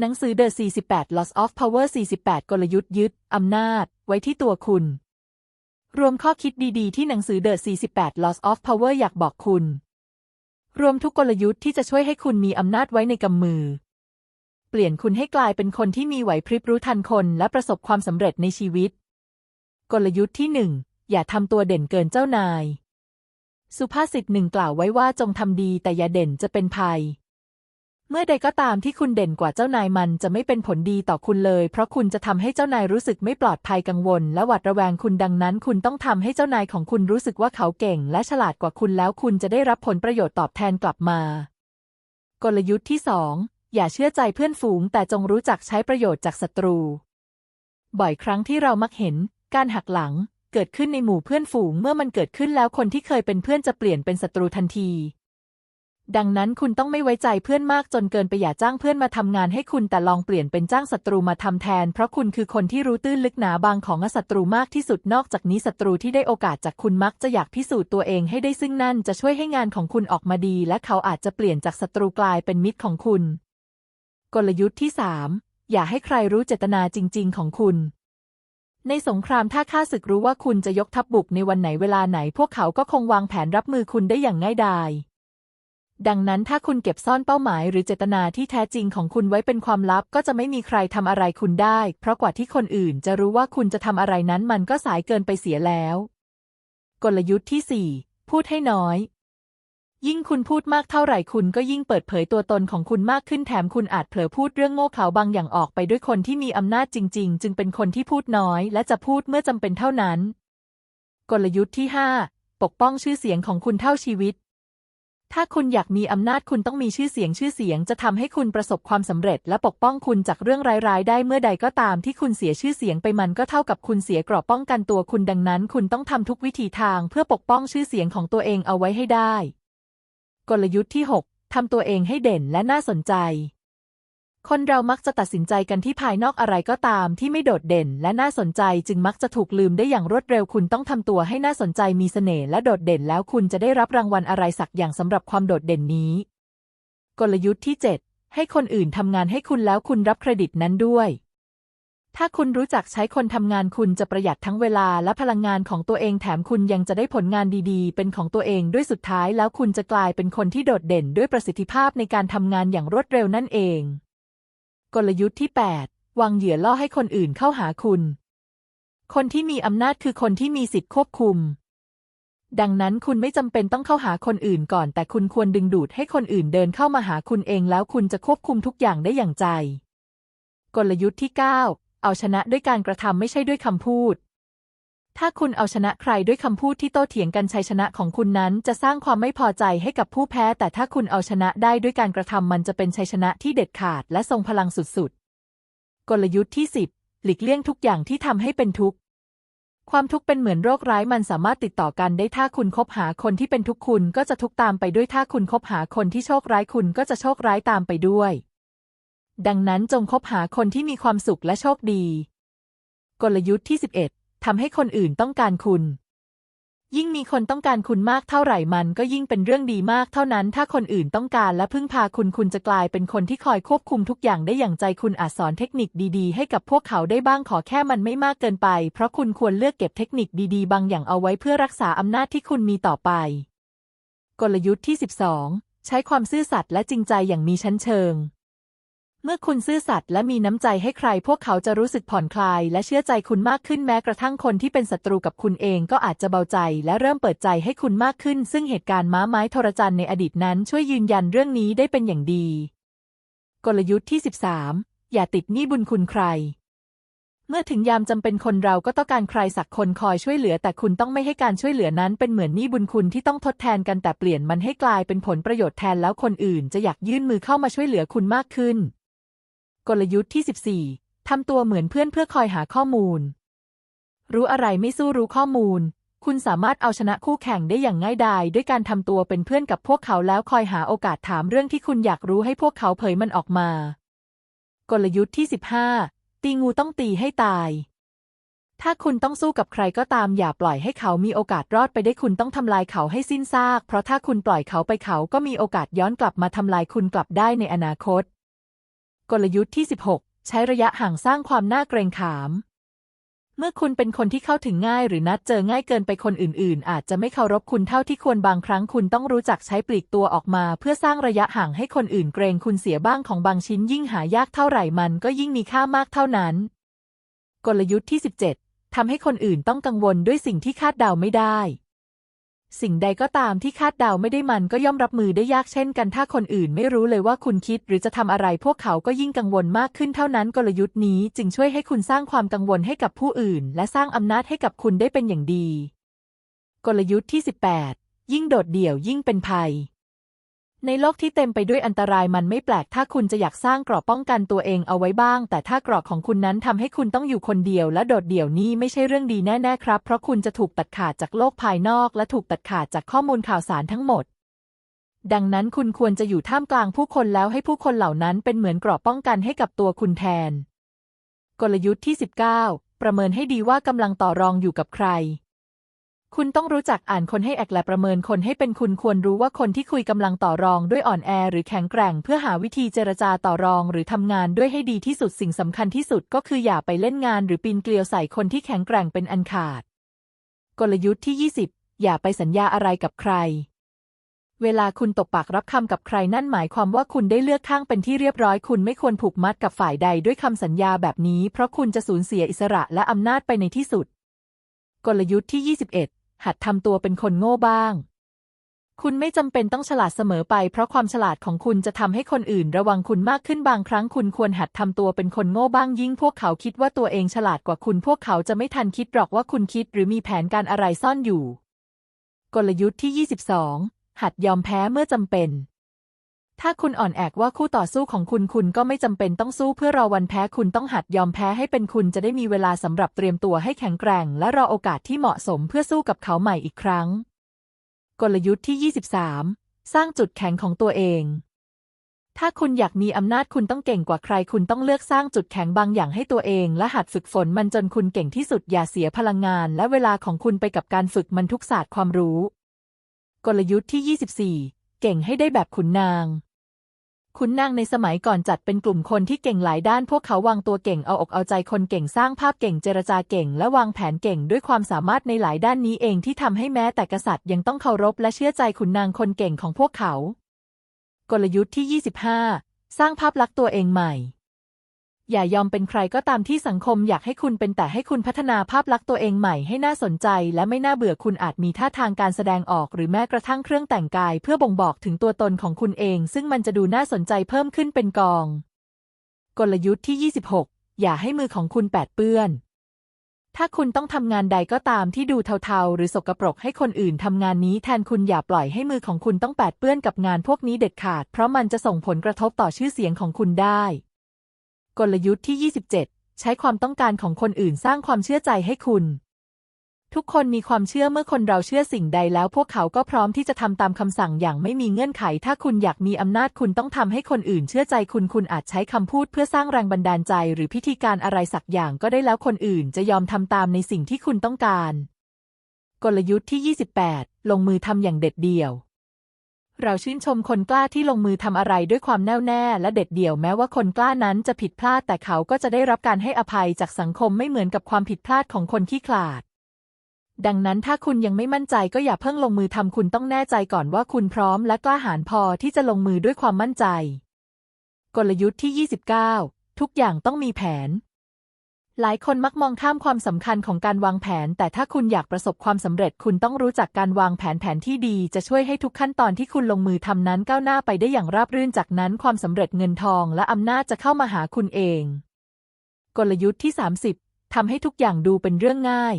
หนังสือ The 48 Loss of Power 48 กลยุทธ์ยึด อำนาจ ไว้ที่ตัวคุณ รวมข้อคิดดีๆ ที่หนังสือ The 48 Loss of Power อยากบอกคุณ รวมทุกกลยุทธ์ที่จะช่วยให้คุณมีอำนาจไว้ในกำมือ เปลี่ยนคุณให้กลายเป็นคนที่มีไหวพริบรู้ทันคนและประสบความสำเร็จในชีวิต กลยุทธ์ที่หนึ่งอย่าทำตัวเด่นเกินเจ้านาย สุภาษิตหนึ่งกล่าวไว้ว่าจงทำดีแต่อย่าเด่นจะเป็นภัย เมื่อใดก็ตามที่คุณเด่นกว่าเจ้านายมันจะไม่เป็นผลดีต่อคุณเลย เพราะคุณจะทำให้เจ้านายรู้สึกไม่ปลอดภัยกังวล และหวาดระแวงคุณดังนั้น คุณต้องทำให้เจ้านายของคุณรู้สึกว่าเขาเก่ง และฉลาดกว่าคุณแล้วคุณจะได้รับผลประโยชน์ตอบแทนกลับมา กลยุทธ์ที่สองอย่าเชื่อใจเพื่อนฝูง แต่จงรู้จักใช้ประโยชน์จากศัตรู บ่อยครั้งที่เรามักเห็น การหักหลัง เกิดขึ้นในหมู่เพื่อนฝูง เมื่อมันเกิดขึ้นแล้วคนที่เคยเป็นเพื่อนจะเปลี่ยนเป็นศัตรูทันที ดังนั้นคุณต้องไม่ไว้ใจเพื่อนมากจนเกินไปอย่าจ้างเพื่อนมาทำงานให้คุณแต่ลองเปลี่ยนเป็นจ้างศัตรูมาทำแทน เพราะคุณคือคนที่รู้ตื้นลึกหนาบางของศัตรูมากที่สุดนอกจากนี้ศัตรูที่ได้โอกาสจากคุณมักจะอยากพิสูจน์ตัวเองให้ได้ซึ่งนั่นจะช่วยให้งานของคุณออกมาดี และเขาอาจจะเปลี่ยนจากศัตรูกลายเป็นมิตรของคุณ กลยุทธ์ที่ 3 อย่าให้ใครรู้เจตนาจริง ๆ ของคุณในสงครามถ้าข้าศึกรู้ว่าคุณจะยกทัพบบุกในวันไหนเวลาไหน พวกเขาก็คงวางแผนรับมือคุณได้อย่างง่ายดาย ดังนั้นถ้าคุณเก็บซ่อนเป้าหมายหรือเจตนาที่แท้จริงของคุณไว้เป็นความลับก็จะไม่มีใครทำอะไรคุณได้ เพราะกว่าที่คนอื่นจะรู้ว่าคุณจะทำอะไรนั้นมันก็สายเกินไปเสียแล้ว กลยุทธ์ที่ 4 พูดให้น้อย ยิ่งคุณพูดมากเท่าไหร่คุณก็ยิ่งเปิดเผยตัวตนของคุณมากขึ้นแถมคุณอาจเผลอพูดเรื่องโง่เขลาบางอย่างออกไปด้วยคนที่มีอำนาจจริง ๆ จึงเป็นคนที่พูดน้อย และจะพูดเมื่อจำเป็นเท่านั้น กลยุทธ์ที่ 5 ปกป้องชื่อเสียงของคุณเท่าชีวิต ถ้าคุณอยากมีอำนาจคุณต้องมีชื่อเสียงชื่อเสียงจะทำให้คุณประสบความสำเร็จ และปกป้องคุณจากเรื่องร้ายๆ ได้เมื่อใดก็ตามที่คุณเสียชื่อเสียงไปมันก็เท่ากับคุณเสียกรอบป้องกันตัวคุณดังนั้น คุณต้องทำทุกวิถีทางเพื่อปกป้องชื่อเสียงของตัวเองเอาไว้ให้ได้ กลยุทธ์ที่ 6ทำตัวเองให้เด่นและน่าสนใจ คนเรามักจะตัดสินใจกันที่ภายนอกอะไรก็ตามที่ไม่โดดเด่นและน่าสนใจจึงมักจะถูกลืมได้อย่างรวดเร็วคุณต้องทำตัวให้น่าสนใจมีเสน่ห์และโดดเด่นแล้วคุณจะได้รับรางวัลอะไรสักอย่างสำหรับความโดดเด่นนี้ กลยุทธ์ที่ 7 ให้คนอื่นทำงานให้คุณแล้วคุณรับเครดิตนั้นด้วย ถ้าคุณรู้จักใช้คนทำงานคุณจะประหยัดทั้งเวลาและพลังงานของตัวเองแถมคุณยังจะได้ผลงานดีๆ เป็นของตัวเองด้วยสุดท้ายแล้วคุณจะกลายเป็นคนที่โดดเด่นด้วยประสิทธิภาพในการทำงานอย่างรวดเร็วนั่นเอง กลยุทธ์ที่ 8 วางเหยื่อล่อให้คนอื่นเข้าหาคุณ คนที่มีอำนาจคือคนที่มีสิทธิควบคุม ดังนั้นคุณไม่จำเป็นต้องเข้าหาคนอื่นก่อน แต่คุณควรดึงดูดให้คนอื่นเดินเข้ามาหาคุณเองแล้วคุณจะควบคุมทุกอย่างได้อย่างใจ กลยุทธ์ที่ 9 เอาชนะด้วยการกระทำไม่ใช่ด้วยคำพูด ถ้าคุณเอาชนะใครด้วยคำพูดที่โต้เถียงกันชัยชนะของคุณนั้นจะสร้างความไม่พอใจให้กับผู้แพ้ แต่ถ้าคุณเอาชนะได้ด้วยการกระทำมันจะเป็นชัยชนะที่เด็ดขาดและทรงพลังสุดๆ กลยุทธ์ที่ 10 หลีกเลี่ยงทุกอย่างที่ทำให้เป็นทุกข์ ความทุกข์เป็นเหมือนโรคร้ายมันสามารถติดต่อกันได้ถ้าคุณคบหาคนที่เป็นทุกข์คุณก็จะทุกข์ตามไปด้วยถ้าคุณคบหาคนที่โชคร้ายคุณก็จะโชคร้ายตามไปด้วย ดังนั้นจงคบหาคนที่มีความสุขและโชคดี กลยุทธ์ที่ 11 ทำให้คนอื่นต้องการคุณ ยิ่งมีคนต้องการคุณมากเท่าไหร่มันก็ยิ่งเป็นเรื่องดีมากเท่านั้น ถ้าคนอื่นต้องการและพึ่งพาคุณคุณจะกลายเป็นคนที่คอยควบคุมทุกอย่างได้อย่างใจคุณอาจสอนเทคนิคดีๆ ให้กับพวกเขาได้บ้างขอแค่มันไม่มากเกินไป เพราะคุณควรเลือกเก็บเทคนิคดีๆ บางอย่างเอาไว้เพื่อรักษาอำนาจที่คุณมีต่อไป กลยุทธ์ที่ 12 ใช้ความซื่อสัตย์และจริงใจอย่างมีชั้นเชิง เมื่อคุณซื่อสัตย์และมีน้ำใจให้ใคร พวกเขาจะรู้สึกผ่อนคลาย และเชื่อใจคุณมากขึ้นแม้กระทั่งคนที่เป็นศัตรูกับคุณเองก็อาจจะเบาใจ และเริ่มเปิดใจให้คุณมากขึ้น ซึ่งเหตุการณ์ม้าไม้ทรจันในอดีตนั้นช่วยยืนยันเรื่องนี้ได้เป็นอย่างดี กลยุทธ์ที่ 13 อย่าติดหนี้บุญคุณใคร เมื่อถึงยามจำเป็นคนเราก็ต้องการใครสักคนคอยช่วยเหลือ แต่คุณต้องไม่ให้การช่วยเหลือนั้นเป็นเหมือนหนี้บุญคุณที่ต้องทดแทนกันแต่เปลี่ยนมันให้กลายเป็นผลประโยชน์แทนแล้วคนอื่น จะอยากยื่นมือเข้ามาช่วยเหลือคุณมากขึ้น กลยุทธ์ที่ 14 ทำตัวเหมือนเพื่อนเพื่อคอยหาข้อมูล รู้อะไรไม่สู้รู้ข้อมูล คุณสามารถเอาชนะคู่แข่งได้อย่างง่ายดายด้วยการทำตัวเป็นเพื่อนกับพวกเขาแล้วคอยหาโอกาสถามเรื่องที่คุณอยากรู้ให้พวกเขาเผยมันออกมา กลยุทธ์ที่ 15 ตีงูต้องตีให้ตาย ถ้าคุณต้องสู้กับใครก็ตามอย่าปล่อยให้เขามีโอกาสรอดไปได้คุณต้องทำลายเขาให้สิ้นซาก เพราะถ้าคุณปล่อยเขาไปเขาก็มีโอกาสย้อนกลับมาทำลายคุณกลับได้ในอนาคต กลยุทธ์ที่ 16 ใช้ระยะห่างสร้างความน่าเกรงขาม เมื่อคุณเป็นคนที่เข้าถึงง่ายหรือนัดเจอง่ายเกินไปคนอื่น ๆ อาจจะไม่เคารพคุณเท่าที่ควรบางครั้งคุณต้องรู้จักใช้ปลีกตัวออกมา เพื่อสร้างระยะห่างให้คนอื่นเกรงคุณเสียบ้างของบางชิ้นยิ่งหายากเท่าไหร่มันก็ยิ่งมีค่ามากเท่านั้น กลยุทธ์ที่ 17ทำให้คนอื่นต้องกังวลด้วยสิ่งที่คาดเดาไม่ได้ สิ่งใดก็ตามที่คาดเดาไม่ได้มันก็ย่อมรับมือได้ยากเช่นกัน ถ้าคนอื่นไม่รู้เลยว่าคุณคิดหรือจะทำอะไรพวกเขาก็ยิ่งกังวลมากขึ้นเท่านั้นกลยุทธ์นี้จึงช่วยให้คุณสร้างความกังวลให้กับผู้อื่น และสร้างอำนาจให้กับคุณได้เป็นอย่างดี กลยุทธ์ที่ 18 ยิ่งโดดเดี่ยวยิ่งเป็นภัย ในโลกที่เต็มไปด้วยอันตรายมันไม่แปลกถ้าคุณจะอยากสร้างเกราะป้องกันตัวเองเอาไว้บ้าง แต่ถ้าเกราะของคุณนั้นทำให้คุณต้องอยู่คนเดียวและโดดเดี่ยวนี่ไม่ใช่เรื่องดีแน่ๆครับ เพราะคุณจะถูกตัดขาดจากโลกภายนอก และถูกตัดขาดจากข้อมูลข่าวสารทั้งหมด ดังนั้นคุณควรจะอยู่ท่ามกลางผู้คนแล้วให้ผู้คนเหล่านั้นเป็นเหมือนเกราะป้องกันให้กับตัวคุณแทน กลยุทธ์ที่ 19 ประเมินให้ดีว่ากำลังต่อรองอยู่กับใคร คุณต้องรู้จักอ่านคนให้แอกและประเมินคนให้เป็นคุณควรรู้ว่าคนที่คุยกำลังต่อรองด้วยอ่อนแอหรือแข็งแกร่ง เพื่อหาวิธีเจรจาต่อรองหรือทำงานด้วยให้ดีที่สุดสิ่งสำคัญที่สุดก็คืออย่าไปเล่นงานหรือปีนเกลียวใส่คนที่แข็งแกร่งเป็นอันขาด กลยุทธ์ที่ 20 อย่าไปสัญญาอะไรกับใคร เวลาคุณตกปากรับคำกับใครนั่นหมายความว่าคุณได้เลือกข้างเป็นที่เรียบร้อย คุณไม่ควรผูกมัดกับฝ่ายใดด้วยคำสัญญาแบบนี้ เพราะคุณจะสูญเสียอิสระและอำนาจไปในที่สุด กลยุทธ์ที่ 21 หัดทำตัวเป็นคนโง่บ้าง คุณไม่จำเป็นต้องฉลาดเสมอไป เพราะความฉลาดของคุณจะทำให้คนอื่นระวังคุณมากขึ้นบางครั้งคุณควรหัดทำตัวเป็นคนโง่บ้างยิ่งพวกเขาคิดว่าตัวเองฉลาดกว่าคุณ พวกเขาจะไม่ทันคิดหรอกว่าคุณคิดหรือมีแผนการอะไรซ่อนอยู่ กลยุทธ์ที่ 22 หัดยอมแพ้เมื่อจำเป็น ถ้าคุณอ่อนแอกว่าคู่ต่อสู้ของคุณคุณก็ไม่จำเป็นต้องสู้เพื่อรอวันแพ้คุณต้องหัดยอมแพ้ให้เป็นคุณจะได้มีเวลาสำหรับเตรียมตัวให้แข็งแกร่ง และรอโอกาสที่เหมาะสมเพื่อสู้กับเขาใหม่อีกครั้ง กลยุทธ์ที่ 23 สร้างจุดแข็งของตัวเอง ถ้าคุณอยากมีอำนาจคุณต้องเก่งกว่าใคร คุณต้องเลือกสร้างจุดแข็งบางอย่างให้ตัวเอง และหัดฝึกฝนมันจนคุณเก่งที่สุดอย่าเสียพลังงาน และเวลาของคุณไปกับการฝึกมันทุกศาสตร์ความรู้ กลยุทธ์ที่ 24 เก่งให้ได้แบบขุนนาง ขุนนางในสมัยก่อนจัดเป็นกลุ่มคนที่เก่งหลายด้านพวกเขาวางตัวเก่งเอาอกเอาใจคนเก่งสร้างภาพเก่งเจรจาเก่ง และวางแผนเก่งด้วยความสามารถในหลายด้านนี้เองที่ทำให้แม้แต่กษัตริย์ยังต้องเคารพและเชื่อใจขุนนางคนเก่งของพวกเขา กลยุทธ์ที่ 25 สร้างภาพลักษณ์ตัวเองใหม่ อย่ายอมเป็นใครก็ตามที่สังคมอยากให้คุณเป็นแต่ให้คุณพัฒนาภาพลักษณ์ตัวเองใหม่ให้น่าสนใจ และไม่น่าเบื่อคุณอาจมีท่าทางการแสดงออก หรือแม้กระทั่งเครื่องแต่งกาย เพื่อบ่งบอกถึงตัวตนของคุณเอง ซึ่งมันจะดูน่าสนใจเพิ่มขึ้นเป็นกอง กลยุทธ์ที่ 26 อย่าให้มือของคุณแปดเปื้อนถ้าคุณต้องทำงานใดก็ตามที่ดูเทาๆ หรือสกปรกให้คนอื่นทำงานนี้แทนคุณอย่าปล่อยให้มือของคุณต้องแปดเปื้อนกับงานพวกนี้เด็ดขาด เพราะมันจะส่งผลกระทบต่อชื่อเสียงของคุณได้ กลยุทธ์ที่ 27 ใช้ความต้องการของคนอื่นสร้างความเชื่อใจให้คุณ ทุกคนมีความเชื่อเมื่อคนเราเชื่อสิ่งใดแล้ว พวกเขาก็พร้อมที่จะทำตามคำสั่งอย่างไม่มีเงื่อนไข ถ้าคุณอยากมีอำนาจคุณต้องทำให้คนอื่นเชื่อใจคุณคุณอาจใช้คำพูดเพื่อสร้างแรงบันดาลใจ หรือพิธีการอะไรสักอย่างก็ได้แล้วคนอื่นจะยอมทำตามในสิ่งที่คุณต้องการ กลยุทธ์ที่ 28 ลงมือทำอย่างเด็ดเดี่ยว เราชื่นชมคนกล้าที่ลงมือทำอะไรด้วยความแน่วแน่และเด็ดเดี่ยวแม้ว่าคนกล้านั้นจะผิดพลาดแต่เขาก็จะได้รับการให้อภัยจากสังคมไม่เหมือนกับความผิดพลาดของคนขี้ขลาด ดังนั้นถ้าคุณยังไม่มั่นใจก็อย่าเพิ่งลงมือทำคุณต้องแน่ใจก่อนว่าคุณพร้อมและกล้าหาญพอที่จะลงมือด้วยความมั่นใจ กลยุทธ์ที่ 29 ทุกอย่างต้องมีแผน หลายคนมักมองข้ามความสำคัญของการวางแผน แต่ถ้าคุณอยากประสบความสำเร็จ คุณต้องรู้จักการวางแผนแผนที่ดี จะช่วยให้ทุกขั้นตอนที่คุณลงมือทำนั้นก้าวหน้าไปได้อย่างราบรื่นจากนั้นความสำเร็จเงินทอง และอำนาจจะเข้ามาหาคุณเอง กลยุทธ์ที่ 30ทำให้ทุกอย่างดูเป็นเรื่องง่าย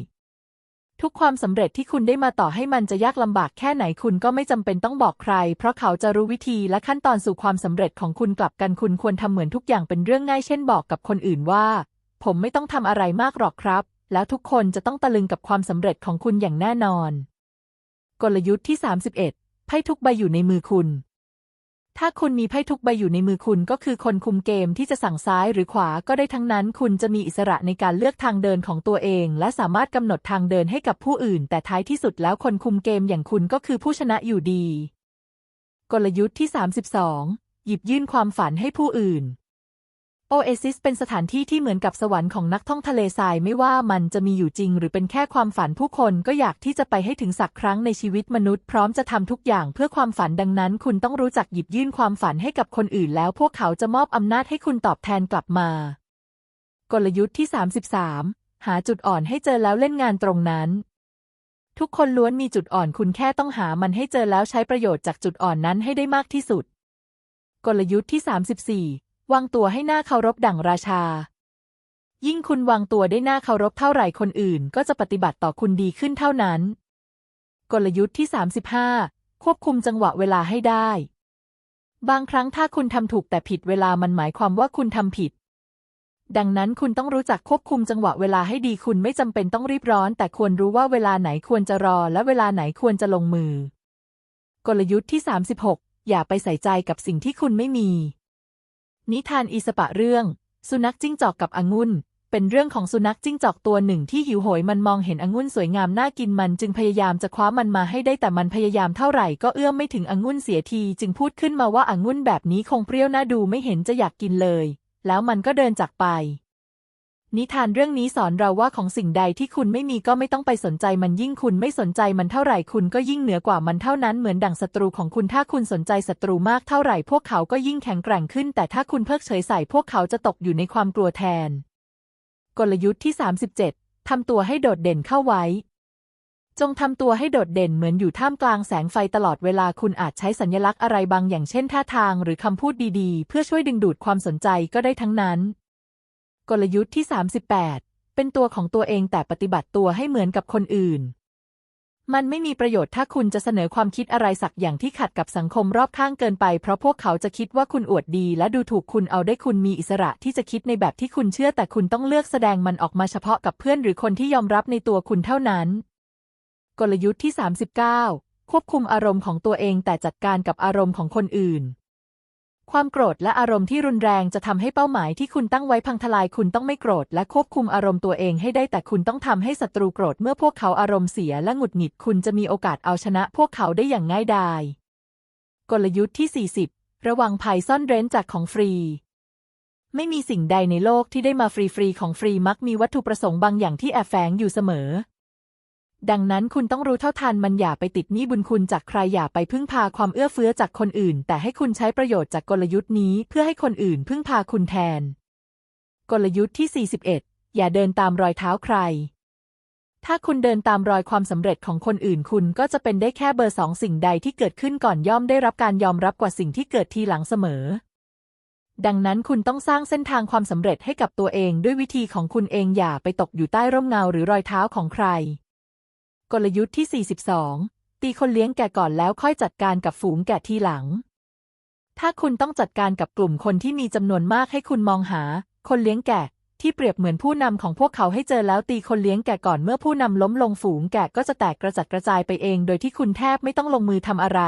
ทุกความสำเร็จที่คุณได้มาต่อให้มันจะยากลำบากแค่ไหนคุณก็ไม่จำเป็นต้องบอกใคร เพราะเขาจะรู้วิธีและขั้นตอนสู่ความสำเร็จของคุณกลับกันคุณควรทำเหมือนทุกอย่างเป็นเรื่องง่าย เช่นบอกกับคนอื่นว่า ผมไม่ต้องทำอะไรมากหรอกครับ แล้วทุกคนจะต้องตะลึงกับความสำเร็จของคุณอย่างแน่นอน กลยุทธ์ที่ 31 ไพ่ทุกใบอยู่ในมือคุณ ถ้าคุณมีไพ่ทุกใบอยู่ในมือคุณก็คือคนคุมเกมที่จะสั่งซ้ายหรือขวาก็ได้ทั้งนั้น คุณจะมีอิสระในการเลือกทางเดินของตัวเอง และสามารถกำหนดทางเดินให้กับผู้อื่น แต่ท้ายที่สุดแล้วคนคุมเกมอย่างคุณก็คือผู้ชนะอยู่ดี กลยุทธ์ที่ 32 หยิบยื่นความฝันให้ผู้อื่น โอเอซิสเป็นสถานที่ที่เหมือนกับสวรรค์ของนักท่องทะเลทรายไม่ว่ามันจะมีอยู่จริง หรือเป็นแค่ความฝันผู้คนก็อยากที่จะไปให้ถึงสักครั้งในชีวิตมนุษย์พร้อมจะทำทุกอย่างเพื่อความฝันดังนั้น คุณต้องรู้จักหยิบยื่นความฝันให้กับคนอื่น แล้วพวกเขาจะมอบอำนาจให้คุณตอบแทนกลับมา กลยุทธ์ที่ 33 หาจุดอ่อนให้เจอแล้วเล่นงานตรงนั้นทุกคนล้วนมีจุดอ่อนคุณแค่ต้องหามันให้เจอแล้วใช้ประโยชน์จากจุดอ่อนนั้นให้ได้มากที่สุด กลยุทธ์ที่ 34 วางตัวให้หน้าเคารพดั่งราชา ยิ่งคุณวางตัวได้หน้าเคารพเท่าไหร่คนอื่น ก็จะปฏิบัติต่อคุณดีขึ้นเท่านั้น กลยุทธ์ที่ 35 ควบคุมจังหวะเวลาให้ได้ บางครั้งถ้าคุณทำถูกแต่ผิดเวลามันหมายความว่าคุณทำผิด ดังนั้นคุณต้องรู้จักควบคุมจังหวะเวลาให้ดีคุณไม่จำเป็นต้องรีบร้อน แต่ควรรู้ว่าเวลาไหนควรจะรอ และเวลาไหนควรจะลงมือ กลยุทธ์ที่ 36 อย่าไปใส่ใจกับสิ่งที่คุณไม่มี นิทานอีสปะเรื่อง สุนัขจิ้งจอกกับองุ่น เป็นเรื่องของสุนัขจิ้งจอกตัวหนึ่งที่หิวโหยมันมองเห็นองุ่นสวยงามน่ากินมันจึงพยายามจะคว้ามันมาให้ได้แต่มันพยายามเท่าไหร่ก็เอื้อมไม่ถึงองุ่นเสียที จึงพูดขึ้นมาว่าองุ่นแบบนี้คงเปรี้ยวน่าดูไม่เห็นจะอยากกินเลย แล้วมันก็เดินจากไป นิทานเรื่องนี้สอนเราว่าของสิ่งใดที่คุณไม่มีก็ไม่ต้องไปสนใจมันยิ่งคุณไม่สนใจมันเท่าไหร่คุณก็ยิ่งเหนือกว่ามันเท่านั้นเหมือนดั่งศัตรูของคุณถ้าคุณสนใจศัตรูมากเท่าไหร่พวกเขาก็ยิ่งแข็งแกร่งขึ้น แต่ถ้าคุณเพิกเฉยใส่พวกเขาจะตกอยู่ในความกลัวแทน กลยุทธ์ที่ 37 ทำตัวให้โดดเด่นเข้าไว้ จงทำตัวให้โดดเด่นเหมือนอยู่ท่ามกลางแสงไฟตลอดเวลาคุณอาจใช้สัญลักษณ์อะไรบางอย่างเช่นท่าทาง หรือคำพูดดีๆ เพื่อช่วยดึงดูดความสนใจก็ได้ทั้งนั้น กลยุทธ์ที่ 38 เป็นตัวของตัวเองแต่ปฏิบัติตัวให้เหมือนกับคนอื่น มันไม่มีประโยชน์ถ้าคุณจะเสนอความคิดอะไรสักอย่างที่ขัดกับสังคมรอบข้างเกินไป เพราะพวกเขาจะคิดว่าคุณอวดดี และดูถูกคุณเอาได้คุณมีอิสระที่จะคิดในแบบที่คุณเชื่อ แต่คุณต้องเลือกแสดงมันออกมาเฉพาะกับเพื่อนหรือคนที่ยอมรับในตัวคุณเท่านั้น กลยุทธ์ที่ 39 ควบคุมอารมณ์ของตัวเองแต่จัดการกับอารมณ์ของคนอื่น ความโกรธและอารมณ์ที่รุนแรงจะทำให้เป้าหมายที่คุณตั้งไว้พังทลายคุณต้องไม่โกรธและควบคุมอารมณ์ตัวเองให้ได้แต่คุณต้องทำให้ศัตรูโกรธเมื่อพวกเขาอารมณ์เสียและหงุดหงิดคุณจะมีโอกาสเอาชนะพวกเขาได้อย่างง่ายดาย กลยุทธ์ที่ 40 ระวังภัยซ่อนเร้นจากของฟรี ไม่มีสิ่งใดในโลกที่ได้มาฟรีๆของฟรีมักมีวัตถุประสงค์บางอย่างที่แอบแฝงอยู่เสมอ ดังนั้นคุณต้องรู้เท่าทันมันอย่าไปติดหนี้บุญคุณจากใครอย่าไปพึ่งพาความเอื้อเฟื้อจากคนอื่น แต่ให้คุณใช้ประโยชน์จากกลยุทธ์นี้เพื่อให้คนอื่นพึ่งพาคุณแทน กลยุทธ์ที่ 41 อย่าเดินตามรอยเท้าใคร ถ้าคุณเดินตามรอยความสำเร็จของคนอื่น คุณก็จะเป็นได้แค่เบอร์สองสิ่งใดที่เกิดขึ้นก่อนย่อมได้รับการยอมรับกว่าสิ่งที่เกิดทีหลังเสมอดังนั้นคุณต้องสร้างเส้นทางความสำเร็จให้กับตัวเองด้วยวิธีของคุณเองอย่าไปตกอยู่ใต้ร่มเงาหรือรอยเท้าของใคร กลยุทธ์ที่ 42 ตีคนเลี้ยงแกะก่อนแล้วค่อยจัดการกับฝูงแกะทีหลัง ถ้าคุณต้องจัดการกับกลุ่มคนที่มีจำนวนมากให้คุณมองหา คนเลี้ยงแกะที่เปรียบเหมือนผู้นำของพวกเขาให้เจอแล้วตีคนเลี้ยงแกะก่อนเมื่อผู้นำล้มลงฝูงแกะก็จะแตกกระจัดกระจายไปเอง โดยที่คุณแทบไม่ต้องลงมือทำอะไร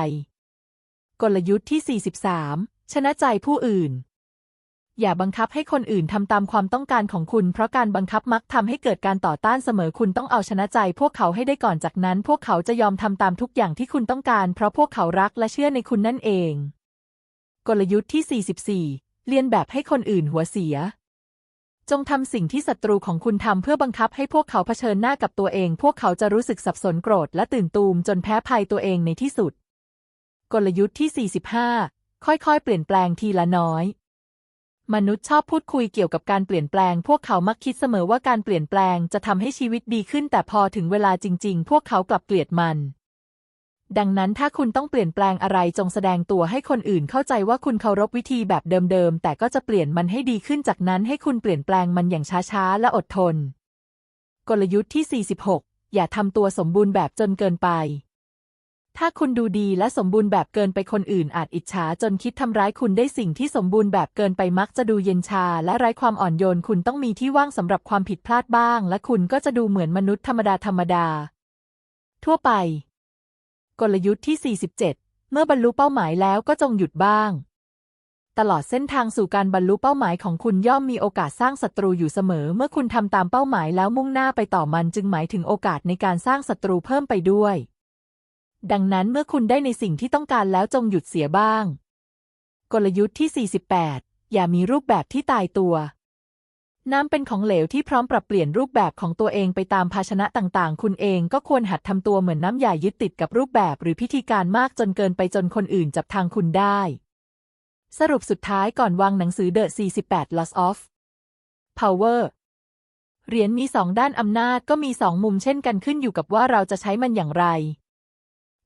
กลยุทธ์ที่ 43 ชนะใจผู้อื่น อย่าบังคับให้คนอื่นทำตามความต้องการของคุณ เพราะการบังคับมักทำให้เกิดการต่อต้านเสมอคุณต้องเอาชนะใจ พวกเขาให้ได้ก่อนจากนั้น พวกเขาจะยอมทำตามทุกอย่างที่คุณต้องการ เพราะพวกเขารักและเชื่อในคุณนั่นเอง กลยุทธ์ที่ 44 เรียนแบบให้คนอื่นหัวเสีย จงทำสิ่งที่ศัตรูของคุณทำเพื่อบังคับให้พวกเขาเผชิญหน้ากับตัวเอง พวกเขาจะรู้สึกสับสนโกรธและตื่นตูมจนแพ้ภัยตัวเองในที่สุด กลยุทธ์ที่ 45 ค่อยๆ เปลี่ยนแปลงทีละน้อย มนุษย์ชอบพูดคุยเกี่ยวกับการเปลี่ยนแปลง พวกเขามักคิดเสมอว่าการเปลี่ยนแปลงจะทำให้ชีวิตดีขึ้น แต่พอถึงเวลาจริง ๆ พวกเขากลับเกลียดมัน ดังนั้นถ้าคุณต้องเปลี่ยนแปลงอะไรจงแสดงตัวให้คนอื่นเข้าใจว่าคุณเคารพวิธีแบบเดิมๆ แต่ก็จะเปลี่ยนมันให้ดีขึ้นจากนั้นให้คุณเปลี่ยนแปลงมันอย่างช้าๆ และอดทน กลยุทธ์ที่ 46 อย่าทำตัวสมบูรณ์แบบจนเกินไป ถ้าคุณดูดีและสมบูรณ์แบบเกินไปคนอื่นอาจอิจฉาจนคิดทำร้ายคุณได้สิ่งที่สมบูรณ์แบบเกินไปมักจะดูเย็นชาและไร้ความอ่อนโยนคุณต้องมีที่ว่างสำหรับความผิดพลาดบ้าง และคุณก็จะดูเหมือนมนุษย์ธรรมดาธรรมดา ทั่วไป กลยุทธ์ที่ 47 เมื่อบรรลุเป้าหมายแล้วก็จงหยุดบ้าง ตลอดเส้นทางสู่การบรรลุเป้าหมายของคุณย่อมมีโอกาสสร้างศัตรูอยู่เสมอ เมื่อคุณทำตามเป้าหมายแล้วมุ่งหน้าไปต่อมันจึงหมายถึงโอกาสในการสร้างศัตรูเพิ่มไปด้วย ดังนั้นเมื่อคุณได้ในสิ่งที่ต้องการแล้วจงหยุดเสียบ้าง กลยุทธ์ที่ 48 อย่ามีรูปแบบที่ตายตัว น้ำเป็นของเหลวที่พร้อมปรับเปลี่ยนรูปแบบของตัวเองไปตามภาชนะต่างๆ คุณเองก็ควรหัดทำตัวเหมือนน้ำอย่ายึดติดกับรูปแบบหรือพิธีการมากจนเกินไปจนคนอื่นจับทางคุณได้ สรุปสุดท้ายก่อนวางหนังสือ The 48 Loss of Power เหรียญมีสองด้านอำนาจก็มีสองมุมเช่นกันขึ้นอยู่กับว่าเราจะใช้มันอย่างไร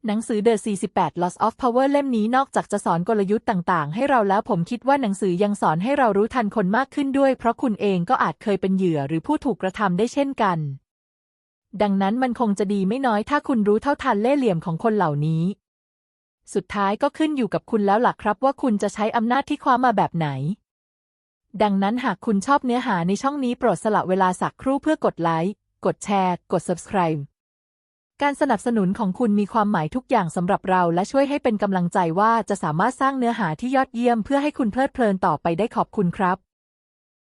หนังสือ The 48 Loss of Power เล่มนี้นอกจากจะสอนกลยุทธ์ต่างๆ ให้เราแล้วผมคิดว่าหนังสือยังสอนให้เรารู้ทันคนมากขึ้นด้วย เพราะคุณเองก็อาจเคยเป็นเหยื่อหรือผู้ถูกกระทำได้เช่นกัน ดังนั้นมันคงจะดีไม่น้อยถ้าคุณรู้เท่าทันเล่ห์เหลี่ยมของคนเหล่านี้ สุดท้ายก็ขึ้นอยู่กับคุณแล้วล่ะครับ ว่าคุณจะใช้อำนาจที่คว้ามาแบบไหน ดังนั้นหากคุณชอบเนื้อหาในช่องนี้โปรดสละเวลาสักครู่เพื่อกดไลค์ กดแชร์ กด subscribe การสนับสนุนของคุณมีความหมายทุกอย่างสำหรับเราและช่วยให้เป็นกำลังใจว่าจะสามารถสร้างเนื้อหาที่ยอดเยี่ยมเพื่อให้คุณเพลิดเพลินต่อไปได้ขอบคุณครับ